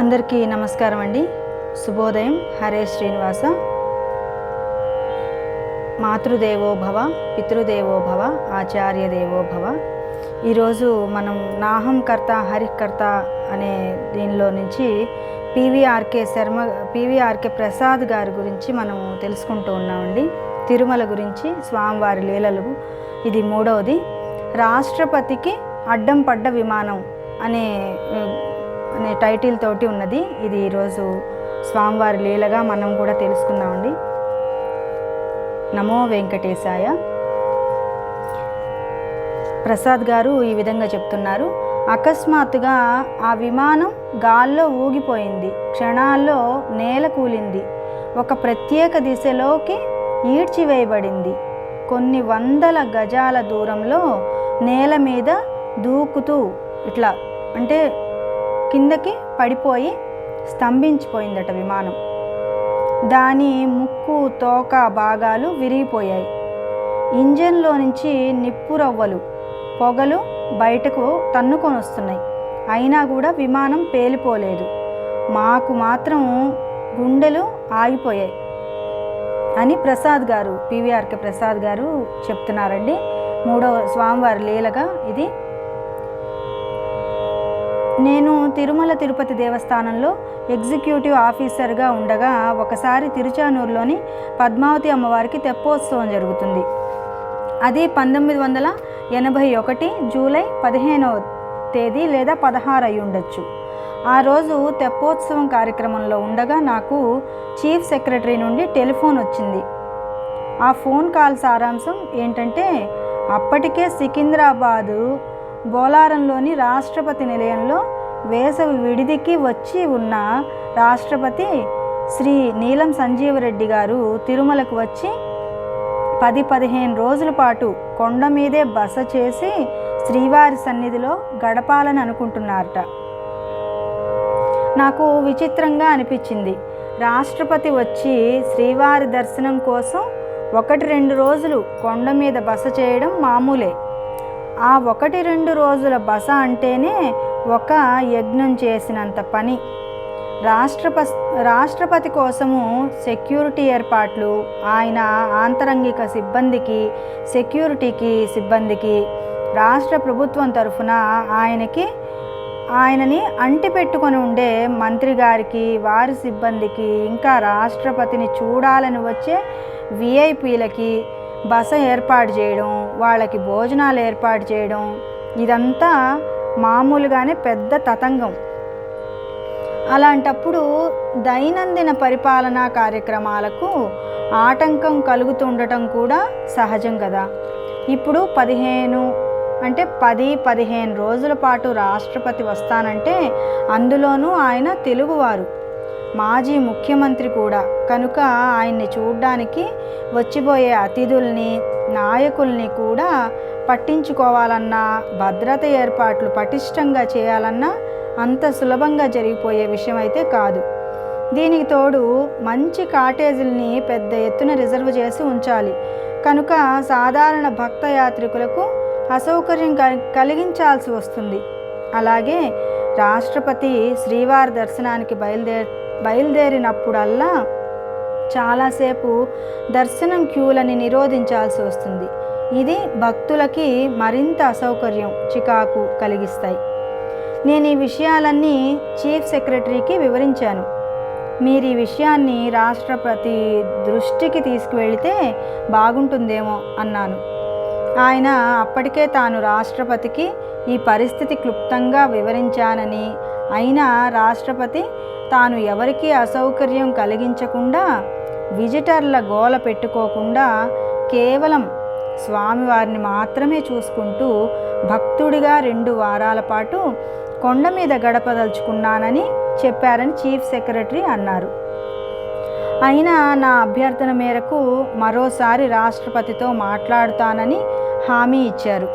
అందరికీ నమస్కారం అండి. శుభోదయం. హరే శ్రీనివాస. మాతృదేవో భవ పితృదేవో భవ ఆచార్య దేవో భవ ఈరోజు మనం నాహం కర్త హరికర్త అనే దీనిలో నుంచి పీవీఆర్కే శర్మ పీవీఆర్కే ప్రసాద్ గారి గురించి మనం తెలుసుకుంటూ ఉన్నామండి. తిరుమల గురించి స్వామివారి లీలలు. ఇది మూడవది. రాష్ట్రపతికి అడ్డం పడ్డ విమానం అనే అనే టైటిల్ తోటి ఉన్నది. ఇది ఈరోజు స్వామివారి లీలగా మనం కూడా తెలుసుకుందామండి. నమో వెంకటేశాయ. ప్రసాద్ గారు ఈ విధంగా చెప్తున్నారు. అకస్మాత్తుగా ఆ విమానం గాల్లో ఊగిపోయింది. క్షణాల్లో నేల కూలింది. ఒక ప్రత్యేక దిశలోకి ఈడ్చివేయబడింది. కొన్ని వందల గజాల దూరంలో నేల మీద దూకుతూ ఇట్లా అంటే కిందకి పడిపోయి స్తంభించిపోయిందట విమానం. దాని ముక్కు తోక భాగాలు విరిగిపోయాయి. ఇంజన్లో నుంచి నిప్పు రవ్వలు పొగలు బయటకు తన్నుకొని వస్తున్నాయి అయినా కూడా విమానం పేలిపోలేదు. మాకు మాత్రం గుండెలు ఆగిపోయాయి అని ప్రసాద్ గారు పివిఆర్కే ప్రసాద్ గారు చెప్తున్నారండి. మూడవ స్వామివారి లీలగా ఇది నేను తిరుమల తిరుపతి దేవస్థానంలో ఎగ్జిక్యూటివ్ ఆఫీసర్గా ఉండగా ఒకసారి తిరుచానూరులోని పద్మావతి అమ్మవారికి తెప్పోత్సవం జరుగుతుంది. అది పంతొమ్మిది వందల ఎనభై ఒకటి జూలై పదిహేనవ తేదీ లేదా పదహారు అయి ఉండొచ్చు. ఆ రోజు తెప్పోత్సవం కార్యక్రమంలో ఉండగా నాకు చీఫ్ సెక్రటరీ నుండి టెలిఫోన్ వచ్చింది. ఆ ఫోన్ కాల్ సారాంశం ఏంటంటే అప్పటికే సికింద్రాబాదు బోలారంలోని రాష్ట్రపతి నిలయంలో వేసవి విడిదికి వచ్చి ఉన్న రాష్ట్రపతి శ్రీ నీలం సంజీవరెడ్డి గారు తిరుమలకు వచ్చి పది పదిహేను రోజుల పాటు కొండ మీదే బస చేసి శ్రీవారి సన్నిధిలో గడపాలని అనుకుంటున్నారట. నాకు విచిత్రంగా అనిపించింది. రాష్ట్రపతి వచ్చి శ్రీవారి దర్శనం కోసం ఒకటి రెండు రోజులు కొండ మీద బస చేయడం మామూలే. ఆ ఒకటి రెండు రోజుల బస అంటేనే ఒక యజ్ఞం చేసినంత పని. రాష్ట్రప రాష్ట్రపతి కోసము సెక్యూరిటీ ఏర్పాట్లు ఆయన ఆంతరంగిక సిబ్బందికి సెక్యూరిటీకి సిబ్బందికి రాష్ట్ర ప్రభుత్వం తరఫున ఆయనకి ఆయనని అంటిపెట్టుకొని ఉండే మంత్రి గారికి వారి సిబ్బందికి ఇంకా రాష్ట్రపతిని చూడాలని వచ్చే విఐపీలకి బస ఏర్పాటు చేయడం వాళ్ళకి భోజనాలు ఏర్పాటు చేయడం ఇదంతా మామూలుగానే పెద్ద తతంగం. అలాంటప్పుడు దైనందిన పరిపాలనా కార్యక్రమాలకు ఆటంకం కలుగుతుండటం కూడా సహజం కదా. ఇప్పుడు పదిహేను అంటే పది పదిహేను రోజుల పాటు రాష్ట్రపతి వస్తానంటే అందులోనూ ఆయన తెలుగువారు. మాజీ ముఖ్యమంత్రి కూడా. కనుక ఆయన్ని చూడ్డానికి వచ్చిపోయే అతిథుల్ని నాయకుల్ని కూడా పట్టించుకోవాలన్నా భద్రత ఏర్పాట్లు పటిష్టంగా చేయాలన్నా అంత సులభంగా జరిగిపోయే విషయం అయితే కాదు. దీనికి తోడు మంచి కాటేజీల్ని పెద్ద ఎత్తున రిజర్వ్ చేసి ఉంచాలి. కనుక సాధారణ భక్త యాత్రికులకు అసౌకర్యం కలిగించాల్సి వస్తుంది. అలాగే రాష్ట్రపతి శ్రీవారి దర్శనానికి బయలుదేరి బయలుదేరినప్పుడల్లా చాలాసేపు దర్శనం క్యూలని నిరోధించాల్సి వస్తుంది. ఇది భక్తులకి మరింత అసౌకర్యం చికాకు కలిగిస్తాయి. నేను ఈ విషయాలన్నీ చీఫ్ సెక్రటరీకి వివరించాను. మీరు ఈ విషయాన్ని రాష్ట్రపతి దృష్టికి తీసుకువెళితే బాగుంటుందేమో అన్నాను. ఆయన అప్పటికే తాను రాష్ట్రపతికి ఈ పరిస్థితి క్లుప్తంగా వివరించానని అయినా రాష్ట్రపతి తాను ఎవరికీ అసౌకర్యం కలిగించకుండా విజిటర్ల గోల పెట్టుకోకుండా కేవలం స్వామివారిని మాత్రమే చూసుకుంటూ భక్తుడిగా రెండు వారాల పాటు కొండ మీద గడపదలుచుకున్నానని చెప్పారని చీఫ్ సెక్రటరీ అన్నారు. అయినా నా అభ్యర్థన మేరకు మరోసారి రాష్ట్రపతితో మాట్లాడుతానని హామీ ఇచ్చారు.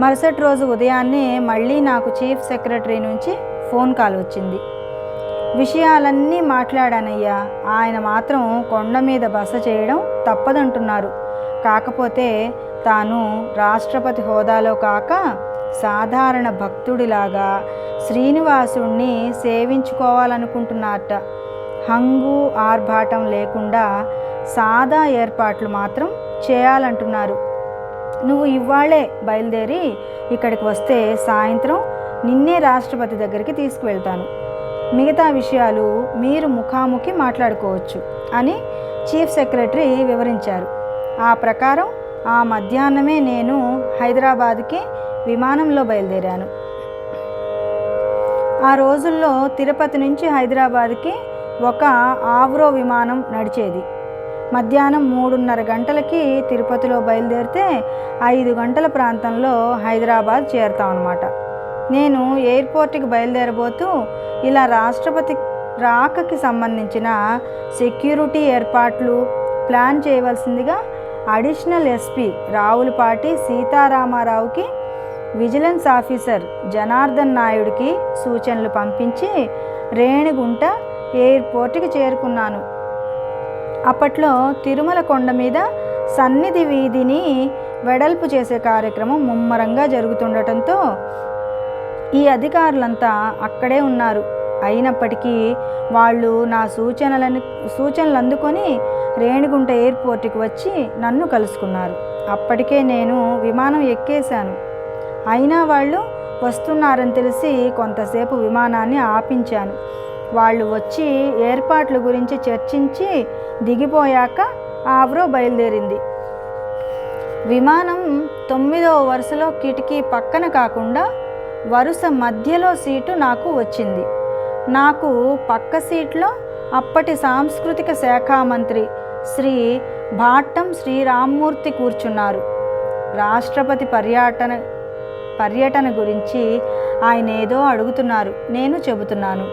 మరుసటి రోజు ఉదయాన్నే మళ్ళీ నాకు చీఫ్ సెక్రటరీ నుంచి ఫోన్ కాల్ వచ్చింది. విషయాలన్నీ మాట్లాడానయ్యా. ఆయన మాత్రం కొండ మీద బస చేయడం తప్పదంటున్నారు. కాకపోతే తాను రాష్ట్రపతి హోదాలో కాక సాధారణ భక్తుడిలాగా శ్రీనివాసుణ్ణి సేవించుకోవాలనుకుంటున్నారట. హంగు ఆర్భాటం లేకుండా సాదా ఏర్పాట్లు మాత్రం చేయాలంటున్నారు. నువ్వు ఇవాళే బయలుదేరి ఇక్కడికి వస్తే సాయంత్రం నిన్నే రాష్ట్రపతి దగ్గరికి తీసుకువెళ్తాను. మిగతా విషయాలు మీరు ముఖాముఖి మాట్లాడుకోవచ్చు అని చీఫ్ సెక్రటరీ వివరించారు. ఆ ప్రకారం ఆ మధ్యాహ్నమే నేను హైదరాబాద్కి విమానంలో బయలుదేరాను. ఆ రోజుల్లో తిరుపతి నుంచి హైదరాబాద్కి ఒక ఆవ్రో విమానం నడిచేది. మధ్యాహ్నం మూడున్నర గంటలకి తిరుపతిలో బయలుదేరితే ఐదు గంటల ప్రాంతంలో హైదరాబాద్ చేరుతాం అన్నమాట నేను ఎయిర్పోర్ట్కి బయలుదేరబోతూ ఇలా రాష్ట్రపతి రాకకి సంబంధించిన సెక్యూరిటీ ఏర్పాట్లు ప్లాన్ చేయవలసిందిగా అడిషనల్ ఎస్పీ రావులపాటి సీతారామారావుకి విజిలెన్స్ ఆఫీసర్ జనార్దన్ నాయుడికి సూచనలు పంపించి రేణిగుంట ఎయిర్పోర్ట్కి చేరుకున్నాను. అప్పట్లో తిరుమల కొండ మీద సన్నిధి వీధిని వెడల్పు చేసే కార్యక్రమం ముమ్మరంగా జరుగుతుండటంతో ఈ అధికారులంతా అక్కడే ఉన్నారు. అయినప్పటికీ వాళ్ళు నా సూచనలను సూచనలు అందుకొని రేణిగుంట ఎయిర్పోర్ట్కి వచ్చి నన్ను కలుసుకున్నారు. అప్పటికే నేను విమానం ఎక్కేశాను. అయినా వాళ్ళు వస్తున్నారని తెలిసి కొంతసేపు విమానాన్ని ఆపించాను. వాళ్ళు వచ్చి ఏర్పాట్ల గురించి చర్చించి దిగిపోయాక ఆవ్రో బయలుదేరింది. విమానం తొమ్మిదవ వరుసలో కిటికీ పక్కన కాకుండా వరుస మధ్యలో సీటు నాకు వచ్చింది. నాకు పక్క సీట్లో అప్పటి సాంస్కృతిక శాఖ మంత్రి శ్రీ భాట్టం శ్రీరామ్మూర్తి కూర్చున్నారు. రాష్ట్రపతి పర్యటన పర్యటన గురించి ఆయన ఏదో అడుగుతున్నారు. నేను చెబుతున్నాను.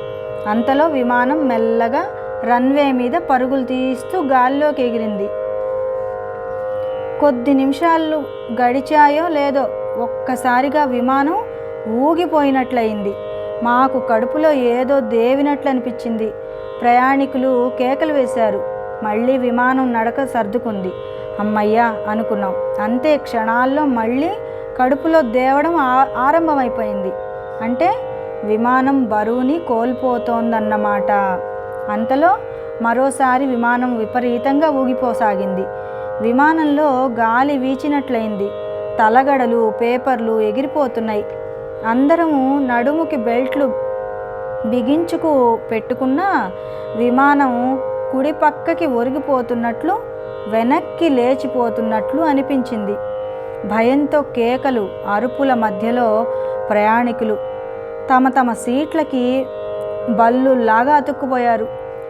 అంతలో విమానం మెల్లగా రన్వే మీద పరుగులు తీస్తూ గాల్లోకి ఎగిరింది. కొద్ది నిమిషాలు గడిచాయో లేదో ఒక్కసారిగా విమానం ఊగిపోయినట్లయింది. మాకు కడుపులో ఏదో దేవినట్లు అనిపించింది ప్రయాణికులు కేకలు వేశారు. మళ్ళీ విమానం నడక సర్దుకుంది. అమ్మయ్యా అనుకున్నాం. అంతే క్షణాల్లో మళ్ళీ కడుపులో దేవడం ఆ- ఆరంభమైపోయింది. అంటే విమానం బరువుని కోల్పోతోందన్నమాట. అంతలో మరోసారి విమానం విపరీతంగా ఊగిపోసాగింది. విమానంలో గాలి వీచినట్లయింది. తలగడలు పేపర్లు ఎగిరిపోతున్నాయి. అందరము నడుముకి బెల్ట్లు బిగించుకు పెట్టుకున్న విమానం కుడి పక్కకి ఒరిగిపోతున్నట్లు వెనక్కి లేచిపోతున్నట్లు అనిపించింది. భయంతో కేకలు అరుపుల మధ్యలో ప్రయాణికులు తమ తమ సీట్లకి బల్లుల్లాగా అతుక్కుపోయారు.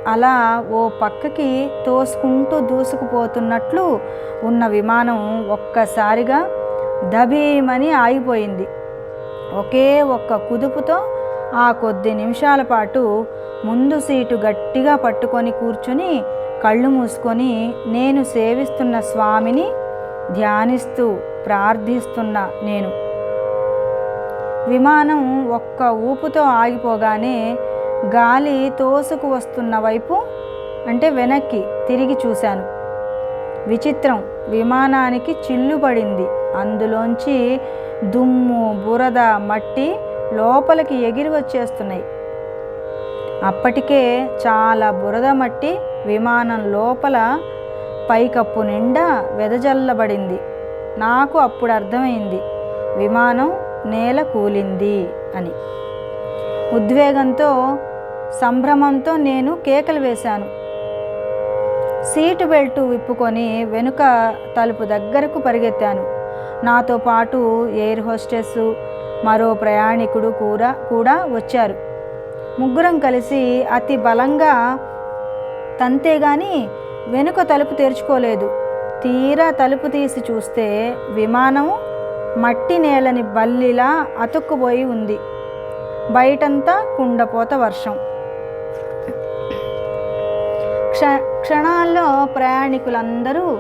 అలా ఓ పక్కకి తోసుకుంటూ దూసుకుపోతున్నట్లు ఉన్న విమానం ఒక్కసారిగా దబీమని ఆగిపోయింది. ఒకే ఒక్క కుదుపుతో ఆ కొద్ది నిమిషాల పాటు ముందు సీటు గట్టిగా పట్టుకొని కూర్చుని కళ్ళు మూసుకొని నేను సేవిస్తున్న స్వామిని ధ్యానిస్తూ ప్రార్థిస్తున్న నేను. విమానం ఒక్క ఊపుతో ఆగిపోగానే గాలి తోసుకు వస్తున్న వైపు అంటే వెనక్కి తిరిగి చూశాను. విచిత్రం విమానానికి చిల్లు పడింది అందులోంచి దుమ్ము బురద మట్టి లోపలికి ఎగిరి వచ్చేస్తున్నాయి. అప్పటికే చాలా బురద మట్టి విమానం లోపల పైకప్పు నిండా వెదజల్లబడింది. నాకు అప్పుడు అర్థమైంది విమానం నేల కూలింది అని. ఉద్వేగంతో సంభ్రమంతో నేను కేకలు వేశాను. సీటు బెల్ట్ విప్పుకొని వెనుక తలుపు దగ్గరకు పరిగెత్తాను. నాతో పాటు ఎయిర్ హోస్టెస్ మరో ప్రయాణికుడు కూడా కూడా వచ్చారు. ముగ్గురం కలిసి అతి బలంగా తంతే గాని వెనుక తలుపు తెరుచుకోలేదు. తీరా తలుపు తీసి చూస్తే విమానం మట్టి నేలని బల్లిలా అతుక్కుపోయి ఉంది. బయటంతా కుండపోత వర్షం. క్ష క్షణాల్లో ప్రయాణికులందరూ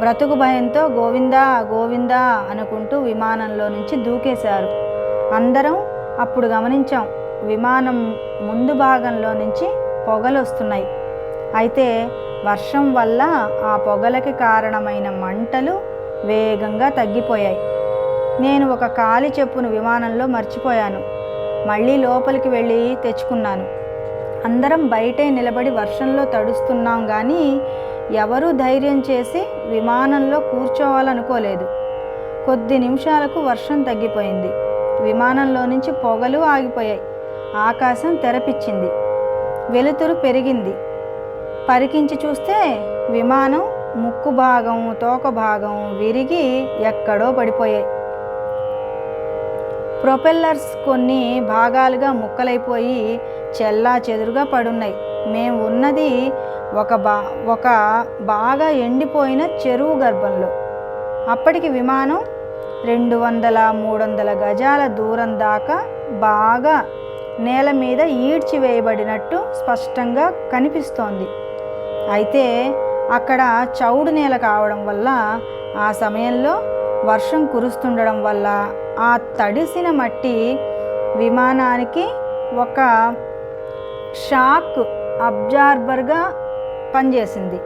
బ్రతుకు భయంతో గోవిందా గోవిందా అనుకుంటూ విమానంలో నుంచి దూకేశారు. అందరం అప్పుడు గమనించాం విమానం ముందు భాగంలో నుంచి పొగలు వస్తున్నాయి అయితే వర్షం వల్ల ఆ పొగలకి కారణమైన మంటలు వేగంగా తగ్గిపోయాయి. నేను ఒక కాలి చెప్పును విమానంలో మర్చిపోయాను. మళ్ళీ లోపలికి వెళ్ళి తెచ్చుకున్నాను. అందరం బయటే నిలబడి వర్షంలో తడుస్తున్నాం కానీ ఎవరూ ధైర్యం చేసి విమానంలో కూర్చోవాలనుకోలేదు. కొద్ది నిమిషాలకు వర్షం తగ్గిపోయింది. విమానంలో నుంచి పొగలు ఆగిపోయాయి. ఆకాశం తెరపిచ్చింది. వెలుతురు పెరిగింది. పరికించి చూస్తే విమానం ముక్కు భాగం తోక భాగం విరిగి ఎక్కడో పడిపోయాయి. ప్రొపెల్లర్స్ కొన్ని భాగాలుగా ముక్కలైపోయి చెల్లా చెదురుగా పడున్నాయి. మేము ఉన్నది ఒక బా ఒక బాగా ఎండిపోయిన చెరువు గర్భంలో. అప్పటికి విమానం రెండు వందల మూడు వందల గజాల దూరం దాకా బాగా నేల మీద ఈడ్చివేయబడినట్టు స్పష్టంగా కనిపిస్తోంది. అయితే అక్కడ చౌడు నేల కావడం వల్ల ఆ సమయంలో వర్షం కురుస్తుండడం వల్ల ఆ తడిసిన మట్టి విమానానికి ఒక షాక్ అబ్జార్బర్గా పనిచేసింది.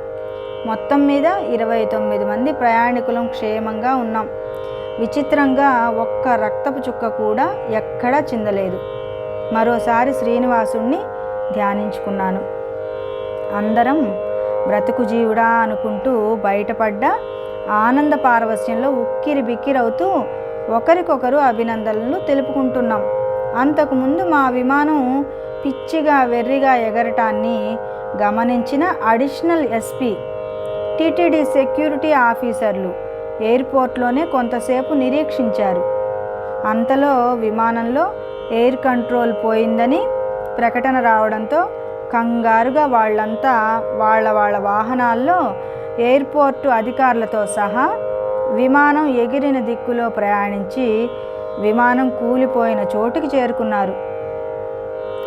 మొత్తం మీద ఇరవై తొమ్మిది మంది ప్రయాణికులం క్షేమంగా ఉన్నాం. విచిత్రంగా ఒక్క రక్తపు చుక్క కూడా ఎక్కడా చిందలేదు. మరోసారి శ్రీనివాసుణ్ణి ధ్యానించుకున్నాను. అందరం బ్రతుకు జీవుడా అనుకుంటూ బయటపడ్డ ఆనంద పారవస్యంలో ఉక్కిరి బిక్కిరవుతూ ఒకరికొకరు అభినందనలు తెలుపుకుంటున్నాం. అంతకుముందు మా విమానం పిచ్చిగా వెర్రిగా ఎగరటాన్ని గమనించిన అడిషనల్ ఎస్పీ టీటీడీ సెక్యూరిటీ ఆఫీసర్లు ఎయిర్పోర్ట్లోనే కొంతసేపు నిరీక్షించారు. అంతలో విమానంలో ఎయిర్ కంట్రోల్ పోయిందని ప్రకటన రావడంతో కంగారుగా వాళ్ళంతా వాళ్ళ వాళ్ళ వాహనాల్లో ఎయిర్పోర్టు అధికారులతో సహా విమానం ఎగిరిన దిక్కులో ప్రయాణించి విమానం కూలిపోయిన చోటుకి చేరుకున్నారు.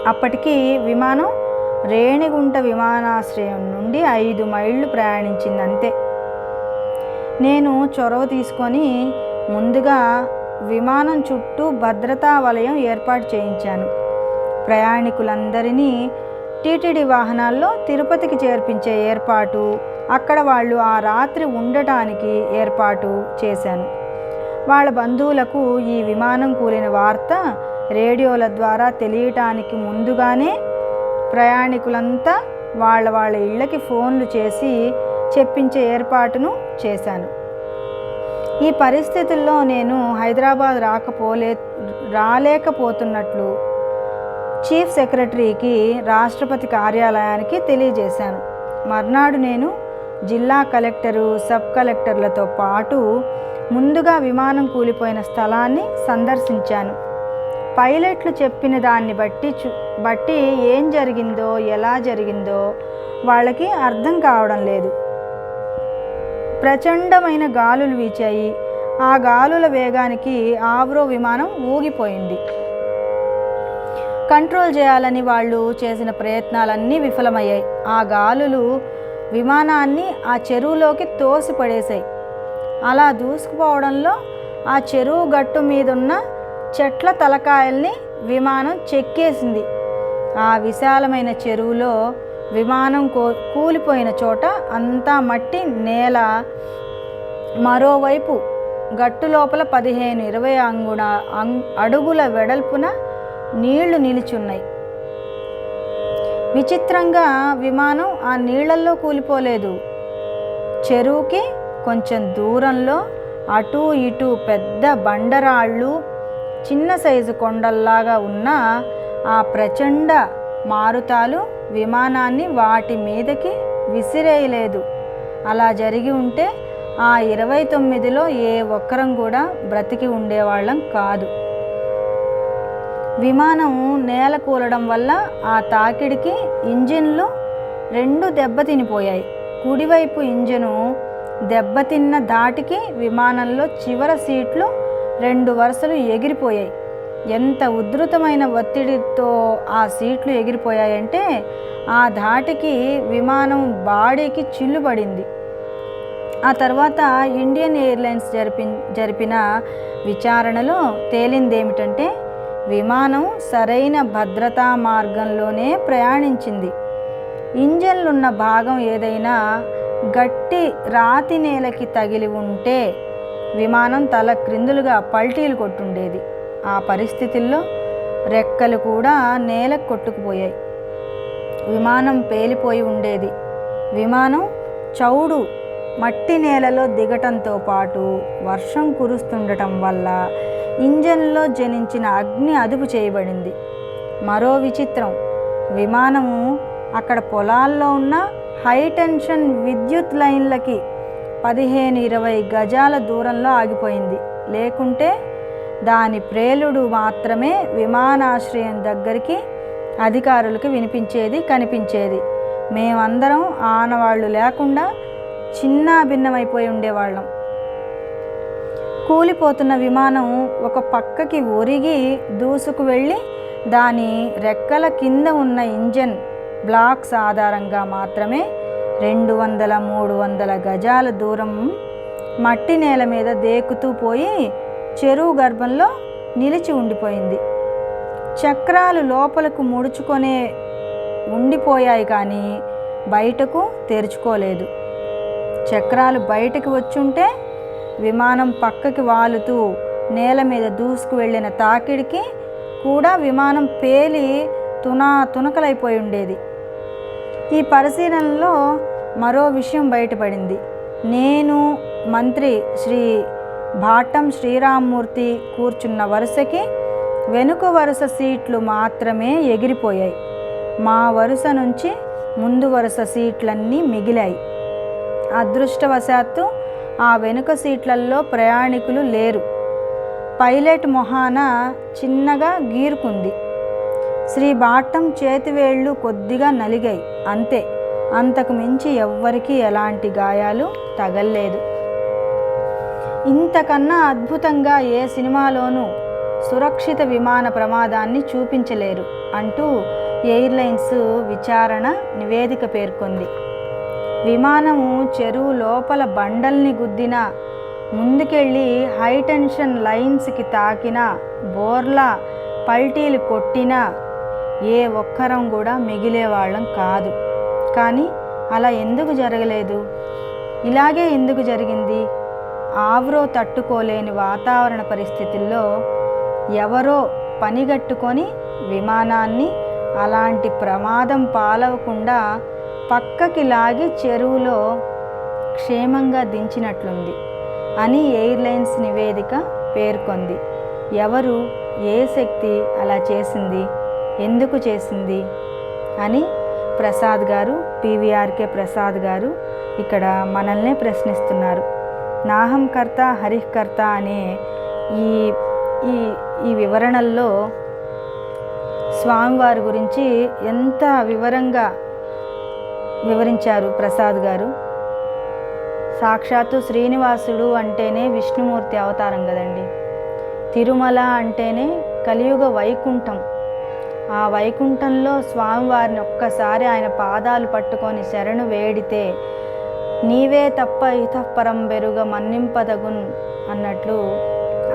అప్పటికి విమానం రేణిగుంట విమానాశ్రయం నుండి ఐదు మైళ్ళు ప్రయాణించింది అంతే నేను చొరవ తీసుకొని ముందుగా విమానం చుట్టూ భద్రతా వలయం ఏర్పాటు చేయించాను. ప్రయాణికులందరినీ టీటీడీ వాహనాల్లో తిరుపతికి చేర్పించే ఏర్పాటు అక్కడ వాళ్ళు ఆ రాత్రి ఉండటానికి ఏర్పాటు చేశాను. వాళ్ళ బంధువులకు ఈ విమానం కూలిన వార్త రేడియోల ద్వారా తెలియటానికి ముందుగానే ప్రయాణికులంతా వాళ్ళ వాళ్ళ ఇళ్ళకి ఫోన్లు చేసి చెప్పించే ఏర్పాటును చేశాను. ఈ పరిస్థితుల్లో నేను హైదరాబాద్ రాకపోలే రాలేకపోతున్నట్లు చీఫ్ సెక్రటరీకి రాష్ట్రపతి కార్యాలయానికి తెలియజేశాను. మర్నాడు నేను జిల్లా కలెక్టరు సబ్ కలెక్టర్లతో పాటు ముందుగా విమానం కూలిపోయిన స్థలాన్ని సందర్శించాను. పైలట్లు చెప్పిన దాన్ని బట్టి చూ బట్టి ఏం జరిగిందో ఎలా జరిగిందో వాళ్ళకి అర్థం కావడం లేదు. ప్రచండమైన గాలులు వీచాయి. ఆ గాలుల వేగానికి ఆవ్రో విమానం ఊగిపోయింది. కంట్రోల్ చేయాలని వాళ్ళు చేసిన ప్రయత్నాలన్నీ విఫలమయ్యాయి. ఆ గాలులు విమానాన్ని ఆ చెరువులోకి తోసిపడేశాయి. అలా దూసుకుపోవడంలో ఆ చెరువు గట్టు మీదున్న చెట్ల తలకాయల్ని విమానం చెక్కేసింది. ఆ విశాలమైన చెరువులో విమానం కో కూలిపోయిన చోట అంతా మట్టి నేల మరోవైపు గట్టు లోపల పదిహేను ఇరవై అంగుణ అంగ్ అడుగుల వెడల్పున నీళ్ళు నిలుచున్నాయి. విచిత్రంగా విమానం ఆ నీళ్ళల్లో కూలిపోలేదు. చెరువుకి కొంచెం దూరంలో అటు ఇటు పెద్ద బండరాళ్ళు చిన్న సైజు కొండల్లాగా ఉన్న ఆ ప్రచండ మారుతాలు విమానాన్ని వాటి మీదకి విసిరేయలేదు. అలా జరిగి ఉంటే ఆ ఇరవై తొమ్మిదిలో ఏ ఒక్కరం కూడా బ్రతికి ఉండేవాళ్ళం కాదు. విమానం నేల కూలడం వల్ల ఆ తాకిడికి ఇంజిన్లు రెండు దెబ్బతినిపోయాయి కుడివైపు ఇంజను దెబ్బతిన్న దాటికి విమానంలో చివర సీట్లు రెండు వరుసలు ఎగిరిపోయాయి. ఎంత ఉధృతమైన ఒత్తిడితో ఆ సీట్లు ఎగిరిపోయాయంటే ఆ ధాటికి విమానం బాడీకి చిల్లుపడింది ఆ తర్వాత ఇండియన్ ఎయిర్లైన్స్ జరిపి జరిపిన విచారణలో తేలిందేమిటంటే విమానం సరైన భద్రతా మార్గంలోనే ప్రయాణించింది. ఇంజన్లున్న భాగం ఏదైనా గట్టి రాతి నేలకి తగిలి ఉంటే విమానం తల క్రిందులుగా పల్టీలు కొట్టుండేది. ఆ పరిస్థితుల్లో రెక్కలు కూడా నేలకు కొట్టుకుపోయాయి. విమానం పేలిపోయి ఉండేది. విమానం చౌడు మట్టి నేలలో దిగటంతో పాటు వర్షం కురుస్తుండటం వల్ల ఇంజన్లో జనించిన అగ్ని అదుపు చేయబడింది. మరో విచిత్రం. విమానము అక్కడ పొలాల్లో ఉన్న హైటెన్షన్ విద్యుత్ లైన్లకి పదిహేను ఇరవై గజాల దూరంలో ఆగిపోయింది. లేకుంటే దాని ప్రేలుడు మాత్రమే విమానాశ్రయం దగ్గరికి అధికారులకు వినిపించేది కనిపించేది. మేమందరం ఆనవాళ్ళు లేకుండా చిన్న భిన్నమైపోయి ఉండేవాళ్ళం. కూలిపోతున్న విమానం ఒక పక్కకి ఒరిగి దూసుకు వెళ్ళి దాని రెక్కల కింద ఉన్న ఇంజన్ బ్లాక్స్ ఆధారంగా మాత్రమే రెండు వందల మూడు వందల గజాల దూరం మట్టి నేల మీద దేకుతూ పోయి చెరువు గర్భంలో నిలిచి ఉండిపోయింది. చక్రాలు లోపలకు ముడుచుకొనే ఉండిపోయాయి కానీ బయటకు తెరుచుకోలేదు. చక్రాలు బయటకు వచ్చుంటే విమానం పక్కకి వాలుతూ నేల మీద దూసుకు వెళ్ళిన తాకిడికి కూడా విమానం పేలి తునా తునకలైపోయి ఉండేది. ఈ పరిశీలనలో మరో విషయం బయటపడింది. నేను మంత్రి శ్రీ భాటం శ్రీరామ్మూర్తి కూర్చున్న వరుసకి వెనుక వరుస సీట్లు మాత్రమే ఎగిరిపోయాయి. మా వరుస నుంచి ముందు వరుస సీట్లన్నీ మిగిలాయి. అదృష్టవశాత్తు ఆ వెనుక సీట్లలో ప్రయాణికులు లేరు. పైలట్ మొహాన చిన్నగా గీరుకుంది. శ్రీ బాటం చేతివేళ్ళు కొద్దిగా నలిగాయి. అంతే అంతకు మించి ఎవ్వరికీ ఎలాంటి గాయాలు తగల్లేదు. ఇంతకన్నా అద్భుతంగా ఏ సినిమాలోనూ సురక్షిత విమాన ప్రమాదాన్ని చూపించలేరు అంటూ ఎయిర్లైన్స్ విచారణ నివేదిక పేర్కొంది. విమానము చెరువు లోపల బండల్ని గుద్దిన ముందుకెళ్ళి హైటెన్షన్ లైన్స్కి తాకిన బోర్లా పల్టీలు కొట్టినా ఏ ఒక్కరం కూడా మిగిలేవాళ్ళం కాదు. కానీ అలా ఎందుకు జరగలేదు? ఇలాగే ఎందుకు జరిగింది? ఆవ్రో తట్టుకోలేని వాతావరణ పరిస్థితుల్లో ఎవరో పనిగట్టుకొని విమానాన్ని అలాంటి ప్రమాదం పాలవకుండా పక్కకి లాగి చెరువులో క్షేమంగా దించినట్లుంది అని ఎయిర్లైన్స్ నివేదిక పేర్కొంది. ఎవరు? ఏ శక్తి అలా చేసింది? ఎందుకు చేసింది? అని ప్రసాద్ గారు పీవీఆర్కే ప్రసాద్ గారు ఇక్కడ మనల్నే ప్రశ్నిస్తున్నారు. నాహంకర్త హరికర్త అనే ఈ ఈ ఈ వివరణల్లో స్వామివారి గురించి ఎంత వివరంగా వివరించారు ప్రసాద్ గారు? సాక్షాత్తు శ్రీనివాసుడు అంటేనే విష్ణుమూర్తి అవతారం కదండి. తిరుమల అంటేనే కలియుగ వైకుంఠం. ఆ వైకుంఠంలో స్వామివారిని ఒక్కసారి ఆయన పాదాలు పట్టుకొని శరణు వేడితే నీవే తప్ప ఇతఃపరం బెరుగ మన్నింపదగున్ అన్నట్లు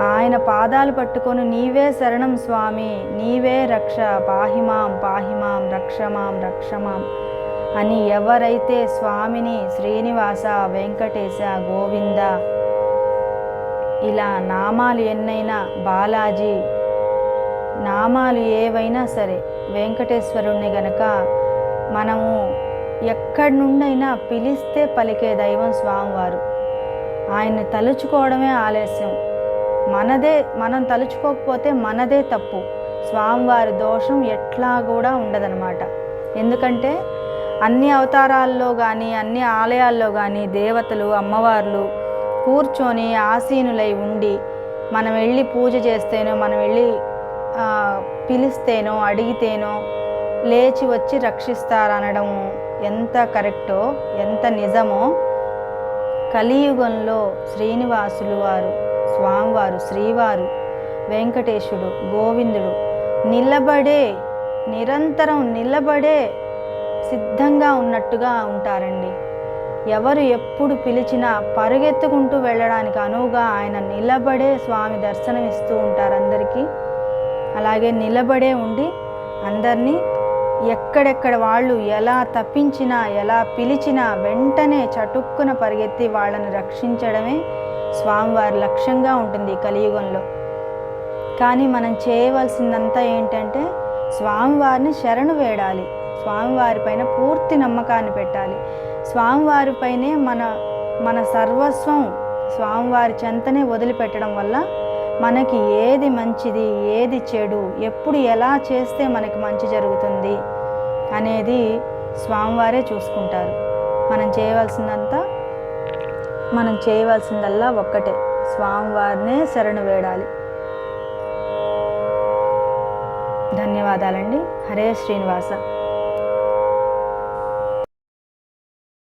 ఆయన పాదాలు పట్టుకొని నీవే శరణం స్వామి నీవే రక్ష పాహిమాం పాహిమాం రక్షమాం రక్షమాం అని ఎవరైతే స్వామిని శ్రీనివాస వెంకటేశ గోవింద ఇలా నామాలు ఎన్నైనా బాలాజీ నామాలు ఏవైనా సరే వెంకటేశ్వరుణ్ణి గనక మనము ఎక్కడి నుండైనా పిలిస్తే పలికే దైవం స్వామివారు. ఆయన్ని తలుచుకోవడమే ఆలస్యం. మనదే మనం తలుచుకోకపోతే మనదే తప్పు. స్వామివారి దోషం ఎట్లా కూడా ఉండదన్నమాట. ఎందుకంటే అన్ని అవతారాల్లో కానీ అన్ని ఆలయాల్లో కానీ దేవతలు అమ్మవార్లు కూర్చొని ఆసీనులై ఉండి మనం వెళ్ళి పూజ చేస్తేనో మనం వెళ్ళి పిలిస్తేనో అడిగితేనో లేచి వచ్చి రక్షిస్తారనడం ఎంత కరెక్టో ఎంత నిజమో కలియుగంలో శ్రీనివాసులు వారు స్వామివారు శ్రీవారు వెంకటేశుడు గోవిందుడు నిలబడే నిరంతరం నిలబడే సిద్ధంగా ఉన్నట్టుగా ఉంటారండి. ఎవరు ఎప్పుడు పిలిచినా పరుగెత్తుకుంటూ వెళ్ళడానికి అనువుగా ఆయన నిలబడే స్వామి దర్శనం ఇస్తూ ఉంటారు అందరికీ. అలాగే నిలబడే ఉండి అందరినీ ఎక్కడెక్కడ వాళ్ళు ఎలా తప్పించినా ఎలా పిలిచినా వెంటనే చటుక్కున పరిగెత్తి వాళ్ళని రక్షించడమే స్వామివారి లక్ష్యంగా ఉంటుంది ఈ కలియుగంలో. కానీ మనం చేయవలసిందంతా ఏంటంటే స్వామివారిని శరణు వేడాలి. స్వామివారిపైన పూర్తి నమ్మకాన్ని పెట్టాలి. స్వామివారిపైనే మన మన సర్వస్వం స్వామివారి చెంతనే వదిలిపెట్టడం వల్ల మనకి ఏది మంచిది ఏది చెడు ఎప్పుడు ఎలా చేస్తే మనకి మంచి జరుగుతుంది అనేది స్వామివారే చూసుకుంటారు. మనం చేయవలసిందంతా మనం చేయవలసిందల్లా ఒక్కటే. స్వామివారినే శరణు వేడాలి. ధన్యవాదాలండి. హరే శ్రీనివాస.